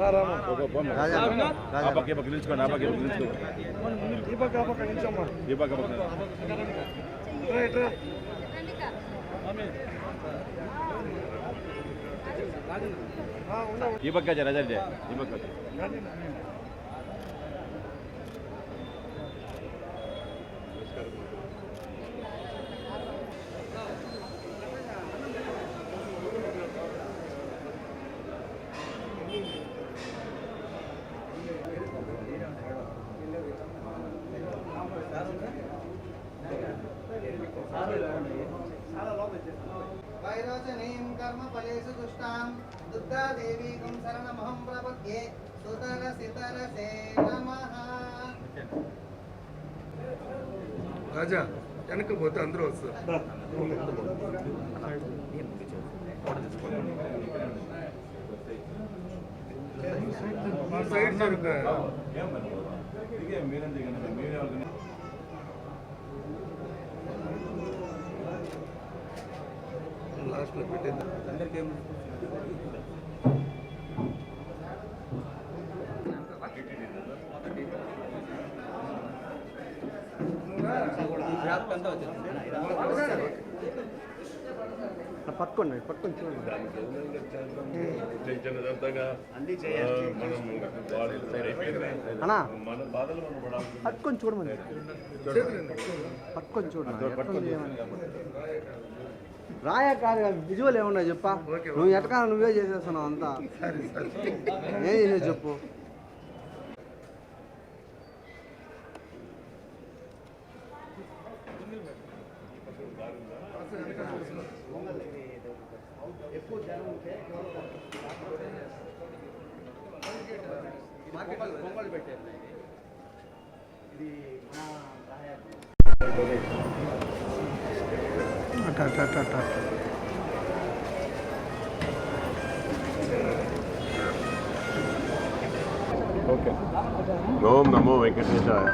ఈ పక్క ఆ పక్క ఈ పక్క నిల్చుకోండి ఈ పక్క ఆ పక్క నిల్చోమ్మా ఈ పక్క పక్క ఇట్రా, ఇట్రా. ఆ, ఉన్నా, ఈ పక్క జర జర ఈ పక్క ఉన్నా. వైరోచనీం కర్మ ఫలేషు దుష్టాం దుర్గాదేవీకం శరణమహం ప్రపద్యే సుతర సితరసే నమః రాజా వెనక్కి పోతే అందరూ వస్తారు. సైడ్ వాళ్ళని లాస్ట్లో పెట్టేద్దాం. పట్టుకోండి పట్టుకొని చూడండి. పట్టుకొని చూడమని. పట్టుకొని చూడండి రాయా కాదు విజువల్ ఏమన్నా చెప్పా నువ్వు ఎటకా నువ్వే చేసేస్తున్నావు అంతా. ఏం చేసేది చెప్పు? అట్ట అట్ట అట్ట అట్ట అట్ట. ఓకే ఓం నమో వెంకటేశాయ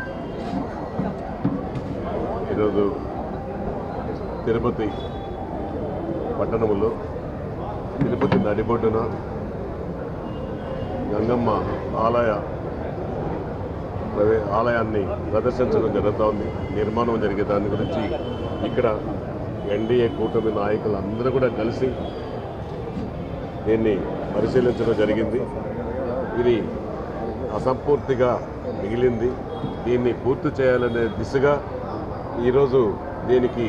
ఈరోజు తిరుపతి పట్టణములో తిరుపతి నడిబొడ్డున గంగమ్మ ఆలయ ప్రవే ఆలయాన్ని ప్రదర్శించడం జరుగుతోంది. నిర్మాణం జరిగే దాని గురించి ఇక్కడ ఎన్డీఏ కూటమి నాయకులు అందరూ కూడా కలిసి దీన్ని పరిశీలించడం జరిగింది. ఇది అసంపూర్తిగా మిగిలింది. దీన్ని పూర్తి చేయాలనే దిశగా ఈరోజు దీనికి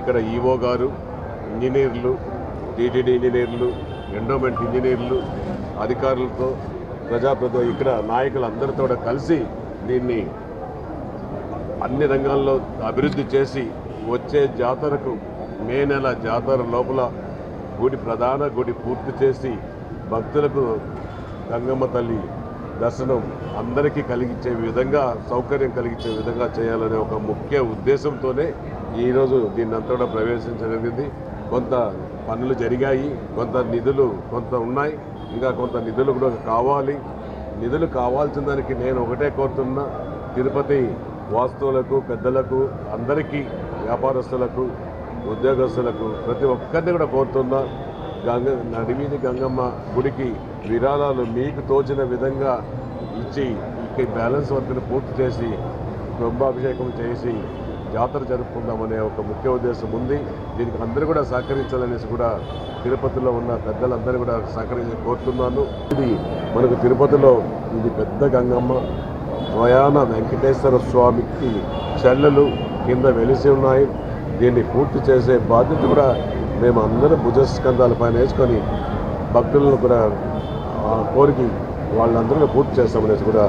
ఇక్కడ ఈఓ గారు ఇంజనీర్లు టీటీడీ ఇంజనీర్లు ఎండోమెంట్ ఇంజనీర్లు అధికారులతో ప్రజాప్రతి ఇక్కడ నాయకులందరితో కూడా కలిసి దీన్ని అన్ని రంగాల్లో అభివృద్ధి చేసి వచ్చే జాతరకు మే నెల జాతర లోపల గుడి ప్రధాన గుడి పూర్తి చేసి భక్తులకు గంగమ్మ తల్లి దర్శనం అందరికీ కలిగించే విధంగా సౌకర్యం కలిగించే విధంగా చేయాలనే ఒక ముఖ్య ఉద్దేశంతోనే ఈరోజు దీన్ని అంతా కూడా ప్రవేశించగలిగింది కొంత పనులు జరిగాయి కొంత నిధులు కొంత ఉన్నాయి. ఇంకా కొంత నిధులు కూడా కావాలి. నిధులు కావాల్సిన దానికి నేను ఒకటే కోరుతున్నా. తిరుపతి వాస్తువులకు పెద్దలకు అందరికీ వ్యాపారస్తులకు ఉద్యోగస్తులకు ప్రతి ఒక్కరిని కూడా కోరుతున్నా గంగ నడిమీది గంగమ్మ గుడికి విరాళాలు మీకు తోచిన విధంగా ఇచ్చి ఈ బ్యాలెన్స్ వర్క్ని పూర్తి చేసి కుంభాభిషేకం చేసి జాతర జరుపుకుందామనే ఒక ముఖ్య ఉద్దేశం ఉంది. దీనికి అందరూ కూడా సహకరించాలనేసి కూడా తిరుపతిలో ఉన్న పెద్దలందరూ కూడా సహకరించి కోరుతున్నాను. ఇది మనకు తిరుపతిలో ఇది పెద్ద గంగమ్మ ప్రయాణ వెంకటేశ్వర స్వామికి చెల్లెలు కింద వెలిసి ఉన్నాయి. దీన్ని పూర్తి చేసే బాధ్యత కూడా మేము అందరం భుజస్కంధాల పైన వేసుకొని భక్తులను కూడా కోరికి కోరిక వాళ్ళందరూ పూర్తి చేస్తామనేసి కూడా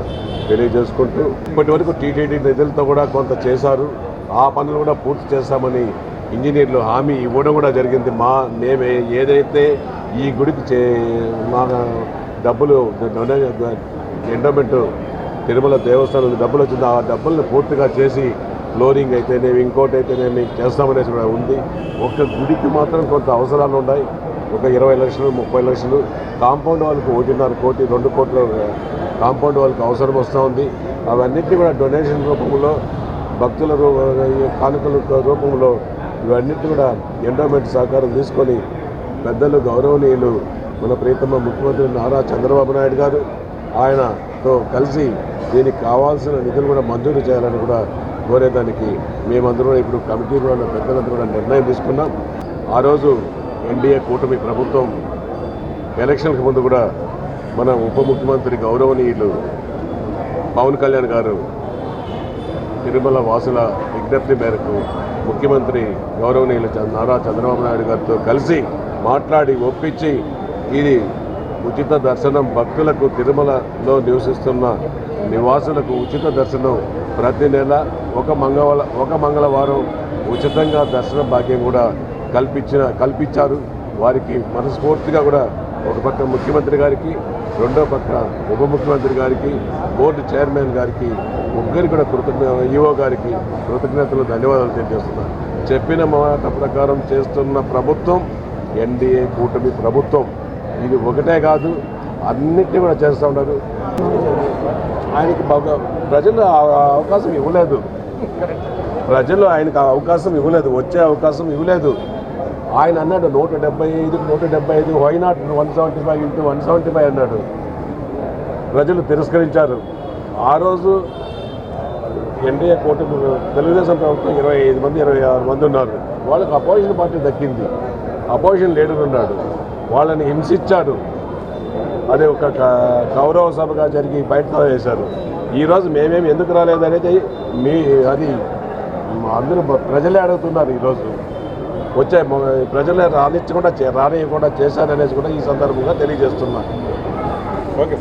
తెలియజేసుకుంటూ ఇప్పటి వరకు టీటీడీ నిధులతో కూడా కొంత చేశారు. ఆ పనులు కూడా పూర్తి చేస్తామని ఇంజనీర్లు హామీ ఇవ్వడం కూడా జరిగింది. మా మేము ఏదైతే ఈ గుడికి చే మా డబ్బులు ఎండోమెంట్ తిరుమల దేవస్థానం డబ్బులు వచ్చింది ఆ డబ్బుల్ని పూర్తిగా చేసి ఫ్లోరింగ్ అయితేనేమి ఇంకోటి అయితేనేమి చేస్తామనేసి కూడా ఉంది. ఒక గుడికి మాత్రం కొంత అవసరాలు ఉన్నాయి. ఒక ఇరవై లక్షలు ముప్పై లక్షలు. కాంపౌండ్ వాళ్ళకి ఒకటిన్నర కోటి రెండు కోట్ల కాంపౌండ్ వాళ్ళకి అవసరం వస్తూ ఉంది. అవన్నిటినీ కూడా డొనేషన్ రూపంలో భక్తుల రూ కానుకల రూపంలో ఇవన్నిటి కూడా ఎండోమెంట్ సహకారం తీసుకొని పెద్దలు గౌరవనీయులు మన ప్రీతమ ముఖ్యమంత్రి నారా చంద్రబాబు నాయుడు గారు ఆయనతో కలిసి దీనికి కావాల్సిన నిధులు కూడా మంజూరు చేయాలని కూడా కోరేదానికి మేమందరం ఇప్పుడు కమిటీలో ఉన్న పెద్దలందరూ కూడా నిర్ణయం తీసుకున్నాం. ఆ రోజు ఎన్డీఏ కూటమి ప్రభుత్వం ఎలక్షన్కి ముందు కూడా మన ఉప ముఖ్యమంత్రి గౌరవనీయులు పవన్ కళ్యాణ్ గారు తిరుమల వాసుల విజ్ఞప్తి మేరకు ముఖ్యమంత్రి గౌరవనీయులు చంద్ర- నారా చంద్రబాబు నాయుడు గారితో కలిసి మాట్లాడి ఒప్పించి ఇది ఉచిత దర్శనం భక్తులకు తిరుమలలో నివసిస్తున్న నివాసులకు ఉచిత దర్శనం ప్రతి నెల ఒక మంగళ ఒక మంగళవారం ఉచితంగా దర్శన భాగ్యం కూడా కల్పించిన కల్పించారు. వారికి మనస్ఫూర్తిగా కూడా ఒక పక్క ముఖ్యమంత్రి గారికి రెండో పక్క ఉప ముఖ్యమంత్రి గారికి బోర్డు చైర్మన్ గారికి ముగ్గురికి కూడా కృతజ్ఞ ఈఓ గారికి కృతజ్ఞతలు ధన్యవాదాలు తెలియజేస్తున్నాను. చెప్పిన మాట ప్రకారం చేస్తున్న ప్రభుత్వం ఎన్డీఏ కూటమి ప్రభుత్వం ఇది ఒకటే కాదు అన్నిటినీ కూడా చేస్తూ ఉన్నారు. ఆయనకి బాగా ప్రజలు అవకాశం ఇవ్వలేదు. ప్రజలు ఆయనకు అవకాశం ఇవ్వలేదు వచ్చే అవకాశం ఇవ్వలేదు. ఆయన అన్నాడు నూట డెబ్బై ఐదు నూట డెబ్బై ఐదు why not one seventy five into one seventy five అన్నాడు. ప్రజలు తిరస్కరించారు. ఆ రోజు ఎన్డీఏ కూటమి తెలుగుదేశం ప్రభుత్వం ఇరవై ఐదు మంది ఇరవై ఆరు మంది ఉన్నారు. వాళ్ళకి అపోజిషన్ పార్టీ దక్కింది. అపోజిషన్ లీడర్ ఉన్నాడు. వాళ్ళని హింసించాడు అది ఒక కౌరవ సభగా జరిగి బయట వేశారు ఈరోజు మేమేమి ఎందుకు రాలేదనేది మీ అది అందరూ ప్రజలే అడుగుతున్నారు ఈరోజు వచ్చే ప్రజలే రానిచ్చకుండా చే- రానియకుండా చేశారనేసి కూడా ఈ సందర్భంగా తెలియజేస్తున్నా. ఓకే.